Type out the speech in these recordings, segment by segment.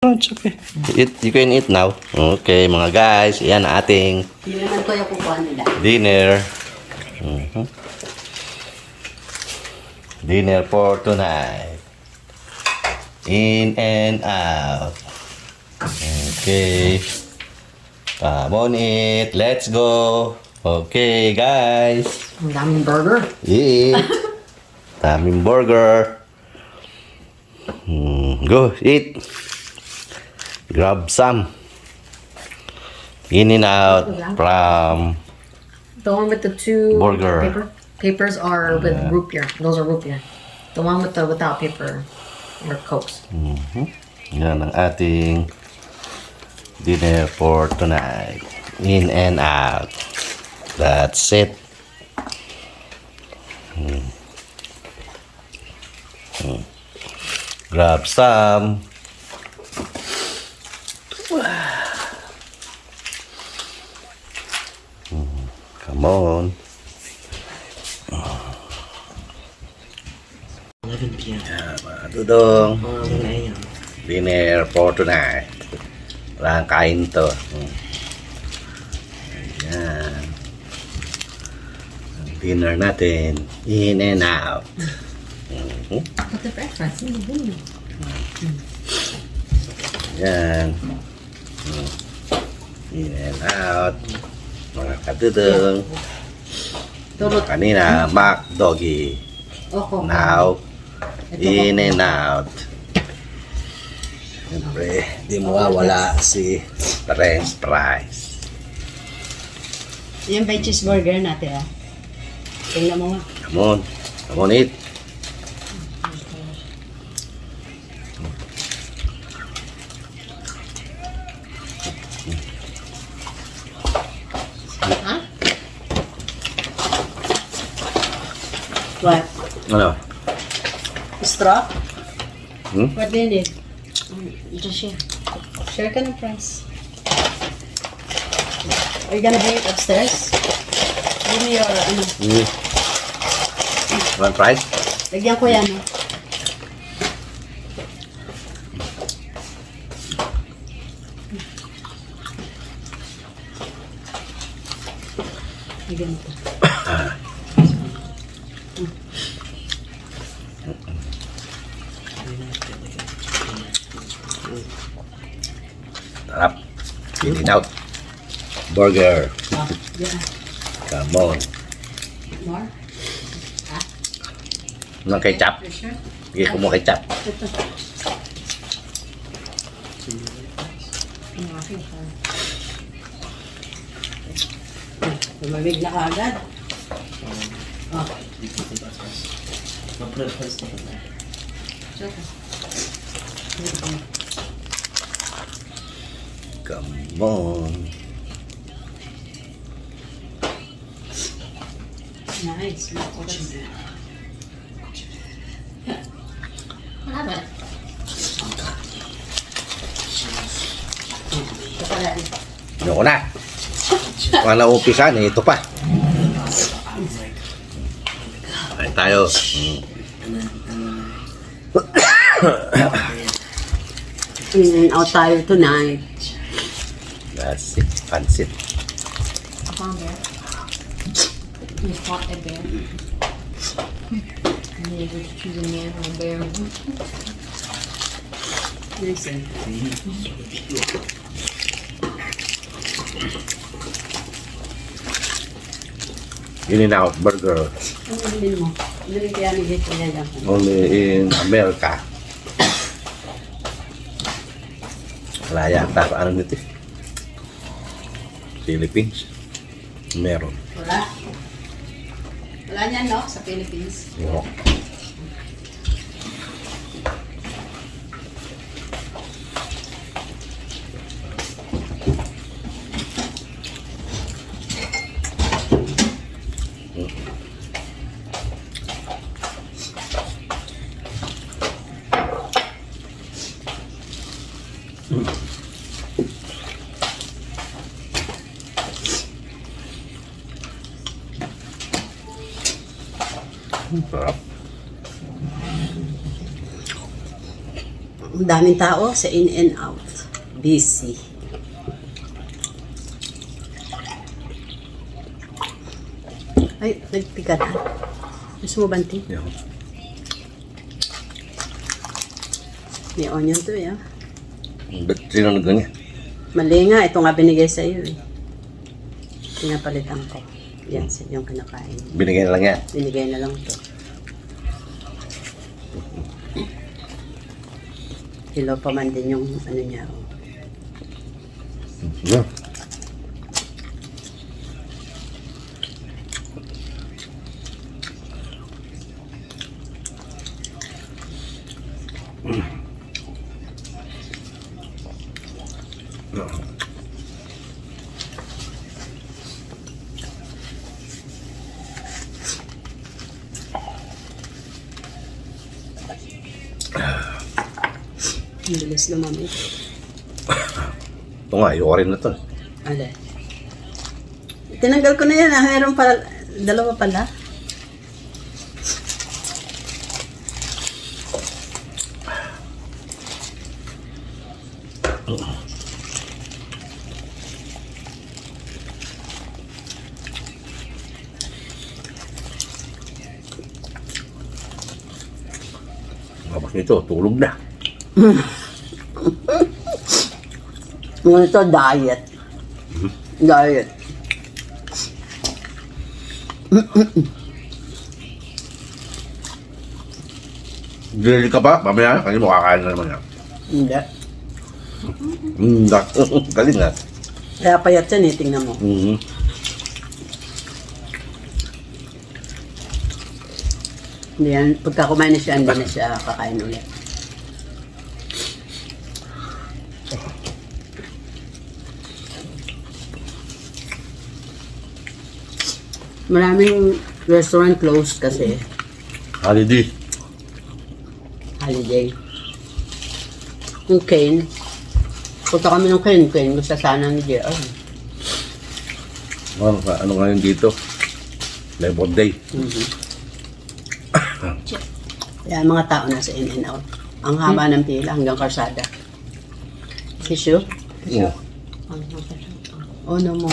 Oh, it's okay. Eat, you can eat now. Okay, mga guys. Yan ang ating Hindi naman ko yung kukuha nila. dinner. Mhm. Dinner for tonight. In and out. Okay. Come on, eat. Let's go. Okay, guys. Ang daming burger. Eat. Daming burger. Hmm, go, eat. Grab some. In and out from The one with the two Burger. paper papers are with root beer. Those are root beer. The one with the without paper are cokes. Yan ang ating dinner for tonight. In and out. That's it. Hmm. Hmm. Grab some. Hmm. Come on. 11 p.m. Mga tudong. Oh, 11 a.m. Dinner for tonight. Wala kang kain to. Hmm. Ayan. Ang dinner natin. In and out. Mhm. Put the french fries in and out. Mga katutong. Tulot. Kanina, Mac Doggy. Oko. Now, in and out. Siyempre, di mawawala si French fries. Yan ba yung cheeseburger natin ah? Tingnan mo nga. Come on. Come on, eat. Ha? What? Ano? Straw? Hmm? What do you need? Um, Just share. Share ka ng fries. Are you gonna bring it upstairs? Give me your, ano, Mm. Want fries? lagyan ko yan, oh. Lagyan mo to. Sarap. In and out. Burger. Oh, yeah. Come on. More? Ng ketchup. Sige ko mo ketchup. Ito. Lumamig na kaagad. Oh, I'll put a post in there. sure. Come on. Nice. What happened? Ito pala. Ano ko na? Wala umpisan eh. Ito pa. Kain tayo. In and out tayo tonight. That's it. Pansit. I found. You fought a bear. And then you just choose a man or a bear. Listen. In and out burger. Ano bilhin mo? Bilhin kaya ni Jake kaya yan. Only in America. Wala yata. Ano nito eh? Philippines. Meron. Niyan, no? Sa Philippines. Yo. Sarap. Ang daming tao sa in and out. Busy. Ay, nagpikat ha. Gusto mo banti? Yan. May onion to eh. ah. Ba't sino nagganyan? Mali nga, ito nga binigay sa iyo eh. Pinapalitan ko. Yan, yung kinakain. Binigay na lang yan. Binigay na lang to. Kilo pa man din yung ano niya. oh. Yeah. Ang bilis lumamig. Ito nga, ayoko rin na to. Ale. Tinanggal ko na yan ah. Meron pala, dalawa pala. Tapos nito, tulog na. Yung ito, diet. Diet. Dili ka ba? Mamaya, kanina mo kakain na naman yan. Hindi. Mm, dak- galing nga. Kaya payat yan eh, tingnan mo. Mhm. Hindi yan, pagka kumain na siya, hindi na siya kakain ulit. Maraming restaurant closed kasi Holiday. holiday. Yung Kane, punta kami ng Kane, Kane, gusto sana ni JR. Ano, ka- ano nga yun dito? Labor Day. Kaya mga tao nasa in and out. Ang haba ng pila hanggang karsada. Tissue? Oo. Oh, no mo.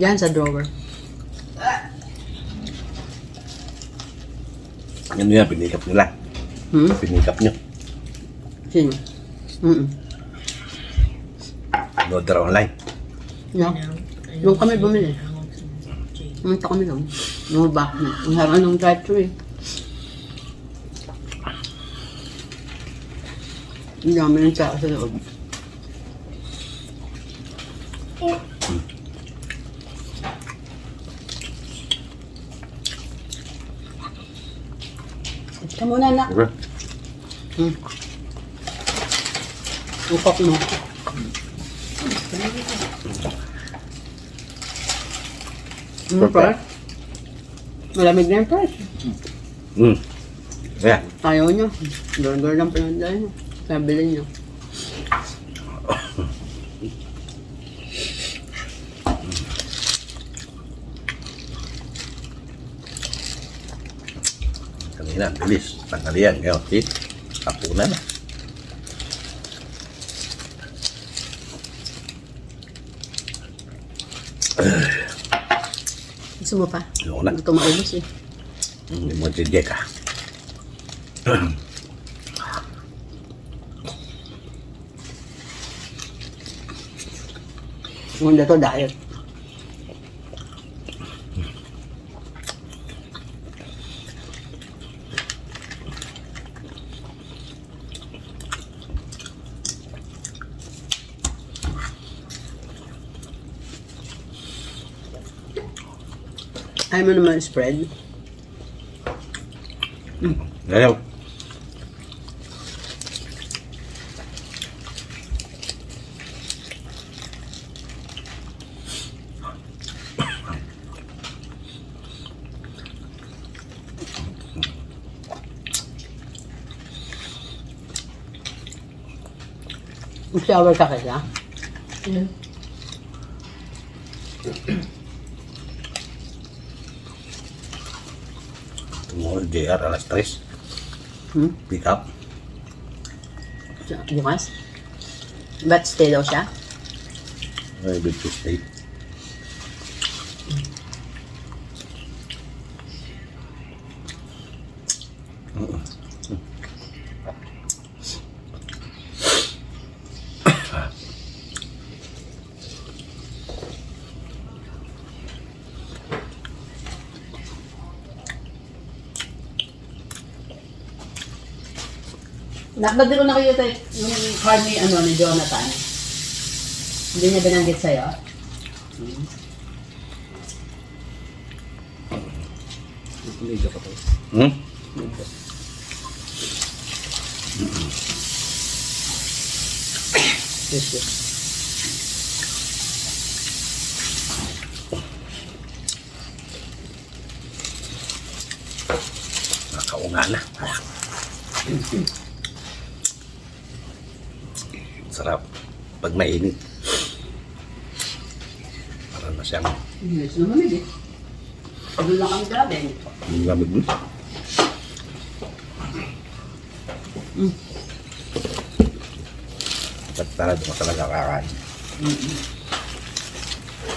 Diyan sa drawer. Yan yan, pinikap nila. Hmm? Pinikap nyo. Sino? Mm Order online. No? Doon kami bumili. Pumunta kami doon. Yung back na. Ang harang ng drive-thru eh. Ang dami ng tao sa loob. Muna na. Diba? Ukok mo. Ano pa? Malamig na yung price. Mm. Ayan. Ayaw nyo. Burger lang pinagdala nyo. Nabili nyo. Kanina, bilis. Tanghalian. Ngayon, see? Hapunan na. Gusto mo pa? Ayoko na. Gusto maubos eh. Hindi mo si Jeka. Munda to. Ayaw mo naman spread? Ayaw. Mag-shower ka kaya? Mall JR alas 3. Hmm? Pick up. Bukas? Ba't stay daw siya? Ay, good to stay. Ko na kayo tayo, yung card ni, ano, ni Jonathan. Hindi niya binanggit sa'yo? Hmm? Yes, yes. Nakaunga na. Sarap. Pag mainit. Parang na siyang Yes, lumamig eh. Doon lang kami galing. yung lamig mo. Ba't talaga mo talaga kakain?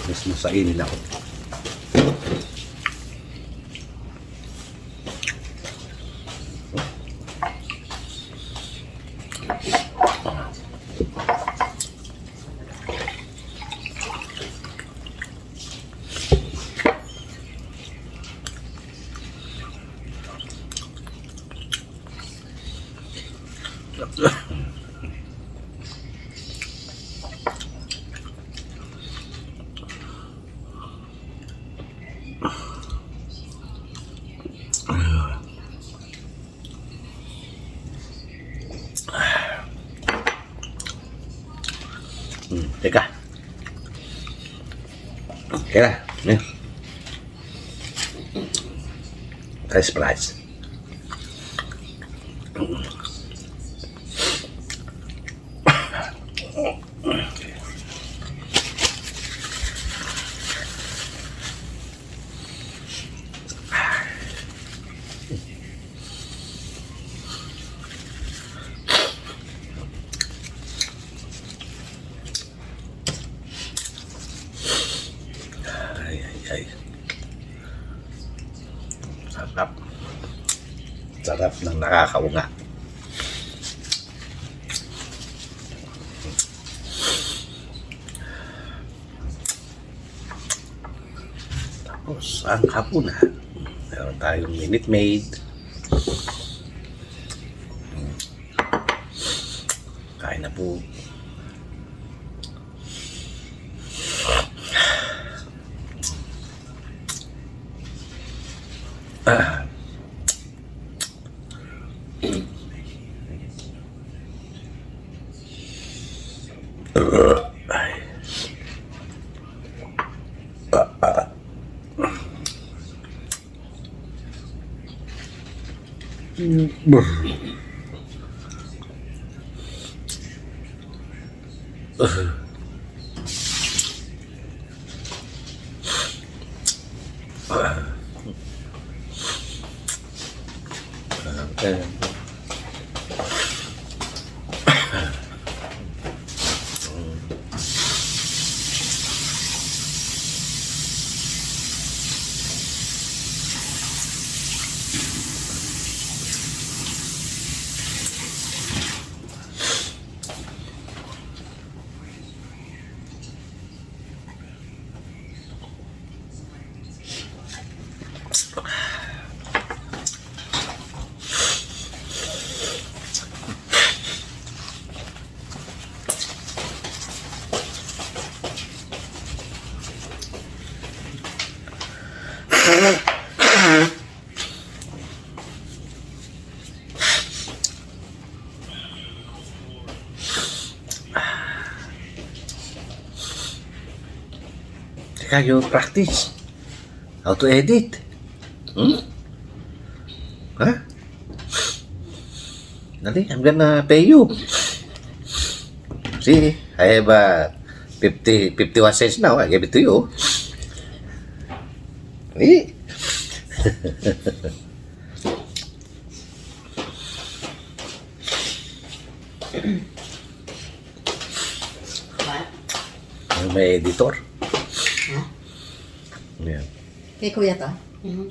Mismo sa inil ako. Hmm, teka. Teka. Yan. Rice price. Ay, ay, ay. Sarap. Sarap ng nakakaunga. Tapos, ang hapunan. Meron tayong Minute Maid. Kain na po. Ah. Buh. You practice. How to edit. Hmm? Ha? Dali, I'm gonna pay you. See, I have uh, 50, 51 cents now. I give it to you. See? May editor. Yan. Kay Kuya to? Mhm.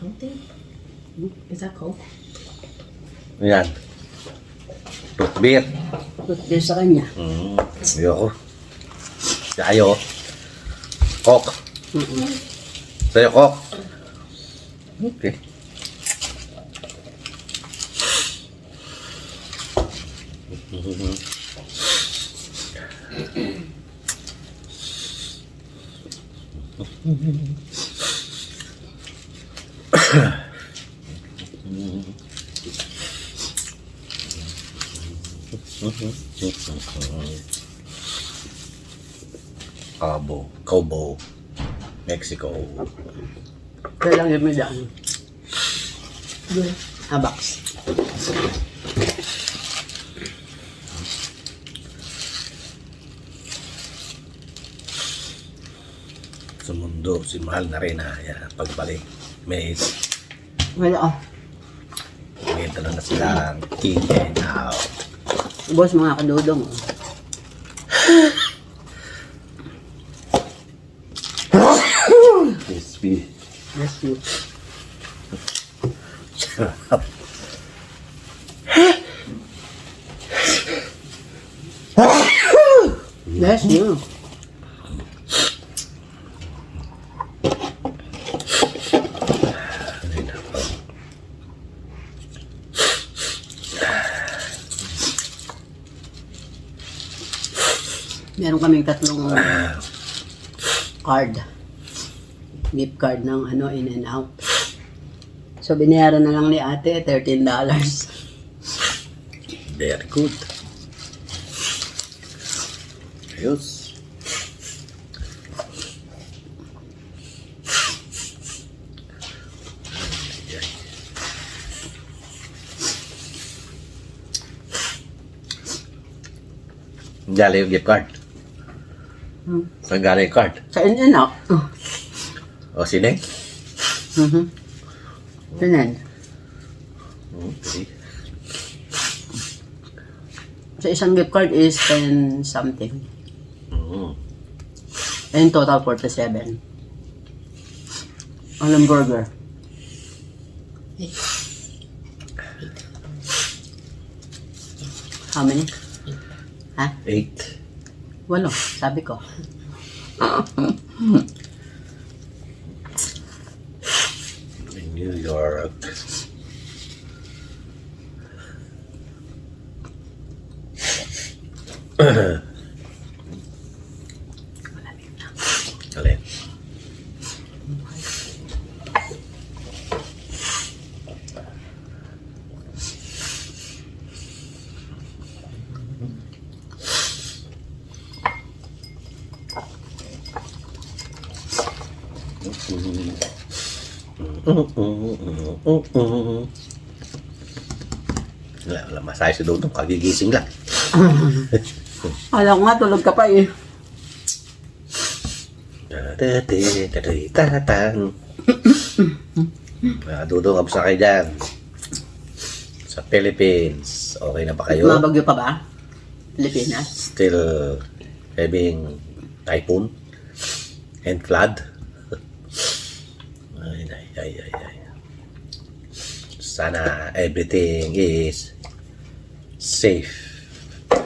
Counting. Is that coke? Yan. Root beer. Root beer sa kanya. Mm. Ayoko. Ayaw. Coke. Mm-mm. Sa'yo, Coke. Okay. Cabo. Mexico. Kaya lang yung may daan. Habox. Sa mundo, si Mahal na rin ha. Yan, pagbalik. May Wala oh. may dala na silang in and out. Boss, mga kadudong. Oh. You. Bless you. Meron kaming tatlong card. Gift card ng ano, in and out. So, binayaran na lang ni ate, $13. Very good. Ayos. Dali yung gift card. Hmm. Saan galing card? Sa in and out. Oh. O, sine? Mhm. Ganun. Okay. So, isang gift card is 10 something. Mm. And total 47. Anong burger? How many? Ha? Eight. Walo, sabi ko. In New York. Alin? Wala, wala masahe si Dudong. Kagigising lang. Alam ko nga, tulog ka pa eh. Tatang. Ah, Dudong, kamusta kayo dyan? Sa Philippines, okay na ba kayo? Mabagyo pa ba? Pilipinas? Still having typhoon and flood? Ay, ay, ay, ay, ay. Sana everything is safe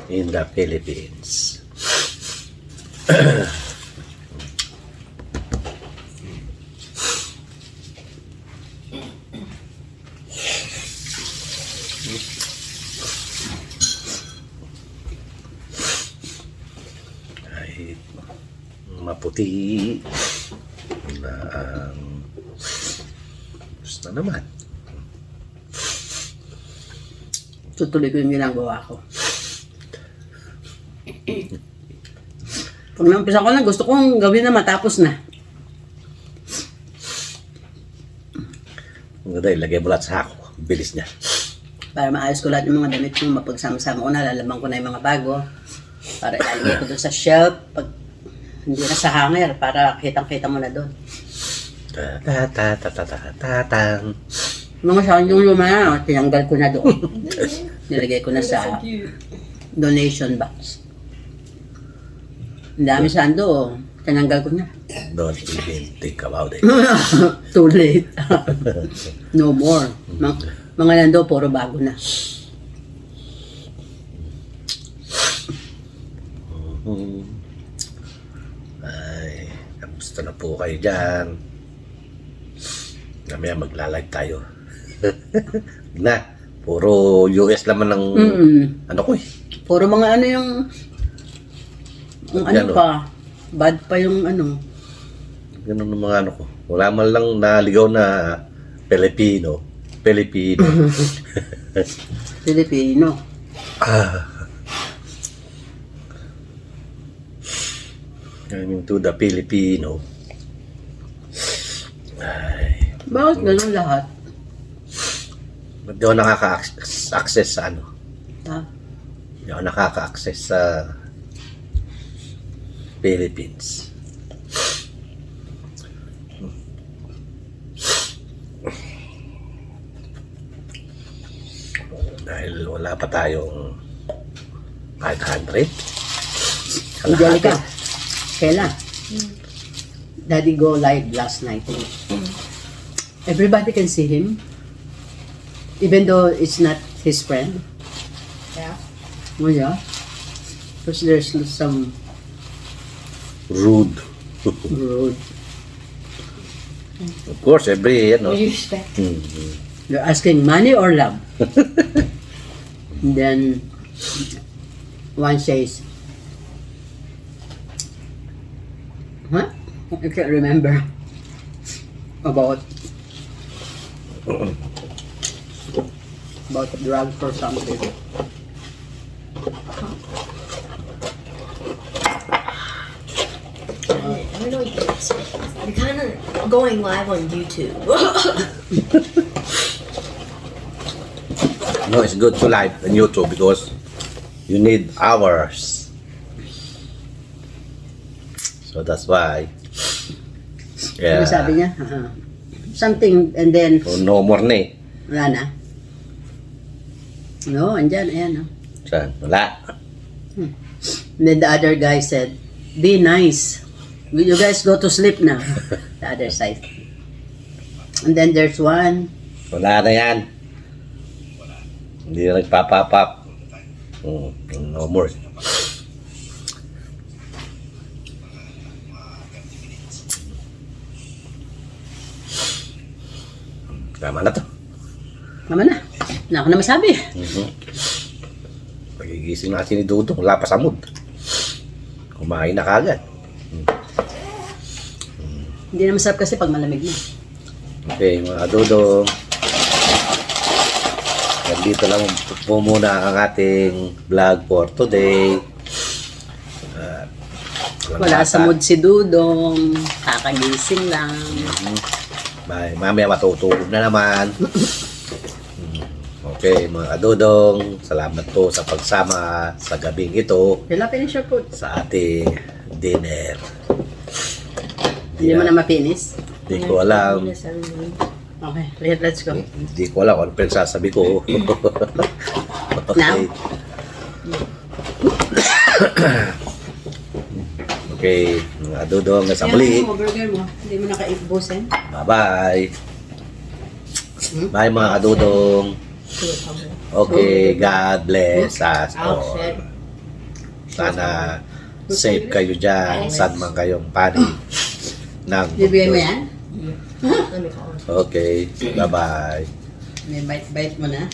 in the Philippines. Kahit maputi na ang gusto naman. Tutuloy ko yung ginagawa ko. Pag naumpisa ko na, gusto kong gawin na matapos na. Ang ganda, ilagay mo lahat sa hako. Ang Bilis niya. Para maayos ko lahat ng mga damit ko, mapagsama-sama ko na, lalaman ko na yung mga bago. Para ilalagay ko doon sa shelf. Pag hindi na sa hanger, para kitang-kita mo na doon. Ta Mga sandong lumaya, tinanggal ko na doon. Nilagay ko na sa donation box. Ang dami sando, oh. tinanggal ko na. Don't even think about it. Too late. no more. Mga, mga nando, puro bago na. Hmm. Ay, kamusta na po kayo dyan? Mamaya magla-live tayo. na, puro US laman ng Mm-mm. ano ko eh. Puro mga ano yung, yung ano Ano? pa, bad pa yung ano. Ganun ang mga ano ko. Wala man lang naligaw na Pilipino. Pilipino. Filipino. Coming to the Filipino. Ay, Bakit ganun lahat? Ba't di ako nakaka-access sa ano? Ha? Di ako nakaka-access sa Philippines. Dahil wala pa tayong 500. Angelica, kailan? Daddy go live last night. Everybody can see him. Even though it's not his friend. Yeah. Oh yeah. Because there's some Rude. road. Of course, every, ano. What do you expect? Hmm. You're asking money or love? then one says, Huh? I can't remember. About about drugs or something. I don't know what you expect. You're kind of going live on YouTube. No, it's good to live on YouTube because you need hours. So that's why. Ano Yeah. sabi niya? Ah, something and then So, no more na eh. wala na. No, andyan, ayan. No. Saan? Wala. And then the other guy said, be nice. Will you guys go to sleep now? the other side. And then there's one. Wala na yan. Hindi na nagpapapap. Hmm, no more. Tama na to. Mama na. Na ako na masabi. Mhm. Pagigising natin ni Dudong, wala pa sa mood. Kumain na kagad. Hindi na masarap kasi pag malamig na. Okay, mga Dudong. Nandito lang po muna ang ating vlog for today. Uh, Wala sa mood si Dudong. Kakagising lang. Bye. Mamaya matutulog na naman. Okay, mga Dudong. Salamat po sa pagsama sa gabing ito Wala finish your food. sa ating dinner. Hindi mo na mapinis. Hindi ko alam. Okay, let- let's go. Hindi ko alam kung ano pinagsasabi ko. Now? okay, mga Dudong. Sa muli. mo, burger mo. Hindi mo nakaibusin. Bye-bye. Bye mga Dudong. Okay, God bless us all. Sana safe kayo dyan, saan man kayong panig ng mo mundo. yan? Okay, bye-bye. May bite-bite mo na.